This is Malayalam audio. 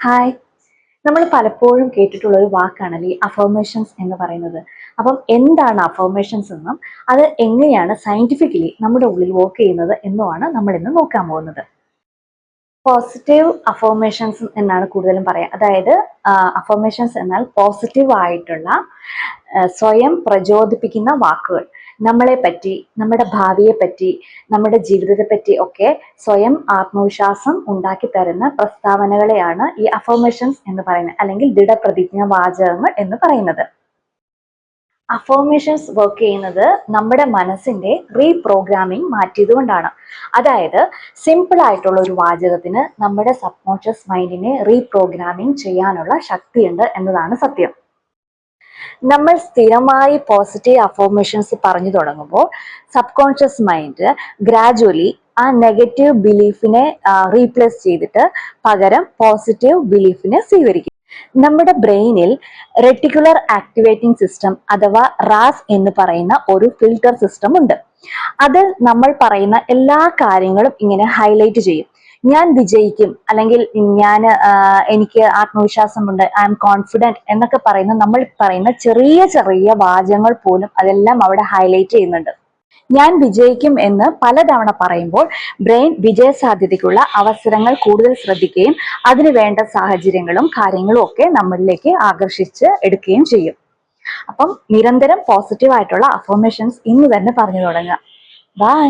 ഹായ് നമ്മൾ പലപ്പോഴും കേട്ടിട്ടുള്ള ഒരു വാക്കാണ് ഈ അഫർമേഷൻസ് എന്ന് പറയുന്നത്. അപ്പം എന്താണ് അഫർമേഷൻസ് എന്നും അത് എങ്ങനെയാണ് സയന്റിഫിക്കലി നമ്മുടെ ഉള്ളിൽ വർക്ക് ചെയ്യുന്നത് എന്നുമാണ് നമ്മൾ ഇന്ന് നോക്കാൻ പോകുന്നത്. പോസിറ്റീവ് അഫർമേഷൻസ് എന്നാണ് കൂടുതലും പറയാം. അതായത് അഫർമേഷൻസ് എന്നാൽ പോസിറ്റീവ് ആയിട്ടുള്ള സ്വയം പ്രചോദിപ്പിക്കുന്ന വാക്കുകൾ. നമ്മളെ പറ്റി നമ്മുടെ ഭാവിയെ പറ്റി നമ്മുടെ ജീവിതത്തെ പറ്റി ഒക്കെ സ്വയം ആത്മവിശ്വാസം ഉണ്ടാക്കി തരുന്ന പ്രസ്താവനകളെയാണ് ഈ അഫർമേഷൻസ് എന്ന് പറയുന്നത്. അല്ലെങ്കിൽ ദൃഢപ്രതിജ്ഞ വാചകങ്ങൾ എന്ന് പറയുന്നത്. അഫോർമേഷൻസ് വർക്ക് ചെയ്യുന്നത് നമ്മുടെ മനസ്സിന്റെ റീപ്രോഗ്രാമിംഗ് മാറ്റിയതുകൊണ്ടാണ് അതായത് സിമ്പിൾ ആയിട്ടുള്ള ഒരു വാചകത്തിന് നമ്മുടെ സബ് കോൺഷ്യസ് മൈൻഡിനെ റീപ്രോഗ്രാമിംഗ് ചെയ്യാനുള്ള ശക്തിയുണ്ട് എന്നതാണ് സത്യം. നമ്മൾ സ്ഥിരമായി പോസിറ്റീവ് അഫോർമേഷൻസ് പറഞ്ഞു തുടങ്ങുമ്പോൾ സബ് കോൺഷ്യസ് മൈൻഡ് ഗ്രാജുവലി ആ നെഗറ്റീവ് ബിലീഫിനെ റീപ്ലേസ് ചെയ്തിട്ട് പകരം പോസിറ്റീവ് ബിലീഫിനെ സ്വീകരിക്കും. നമ്മുടെ ബ്രെയിനിൽ റെറ്റിക്കുലർ ആക്ടിവേറ്റിംഗ് സിസ്റ്റം അഥവാ റാസ് എന്ന് പറയുന്ന ഒരു ഫിൽട്ടർ സിസ്റ്റം ഉണ്ട്. അത് നമ്മൾ പറയുന്ന എല്ലാ കാര്യങ്ങളും ഇങ്ങനെ ഹൈലൈറ്റ് ചെയ്യും. ഞാൻ വിജയിക്കും അല്ലെങ്കിൽ ഞാൻ എനിക്ക് ആത്മവിശ്വാസമുണ്ട് ഐ എം കോൺഫിഡന്റ് എന്നൊക്കെ പറയുന്ന നമ്മൾ പറയുന്ന ചെറിയ ചെറിയ വാചകങ്ങൾ പോലും അതെല്ലാം അവിടെ ഹൈലൈറ്റ് ചെയ്യുന്നുണ്ട്. ഞാൻ വിജയിക്കും എന്ന് പലതവണ പറയുമ്പോൾ ബ്രെയിൻ വിജയ സാധ്യതയ്ക്കുള്ള അവസരങ്ങൾ കൂടുതൽ ശ്രദ്ധിക്കുകയും അതിനു വേണ്ട സാഹചര്യങ്ങളും കാര്യങ്ങളും ഒക്കെ നമ്മളിലേക്ക് ആകർഷിച്ച് എടുക്കുകയും ചെയ്യും. അപ്പം നിരന്തരം പോസിറ്റീവ് ആയിട്ടുള്ള അഫോർമേഷൻസ് ഇന്ന് തന്നെ പറഞ്ഞു തുടങ്ങുക ബൈ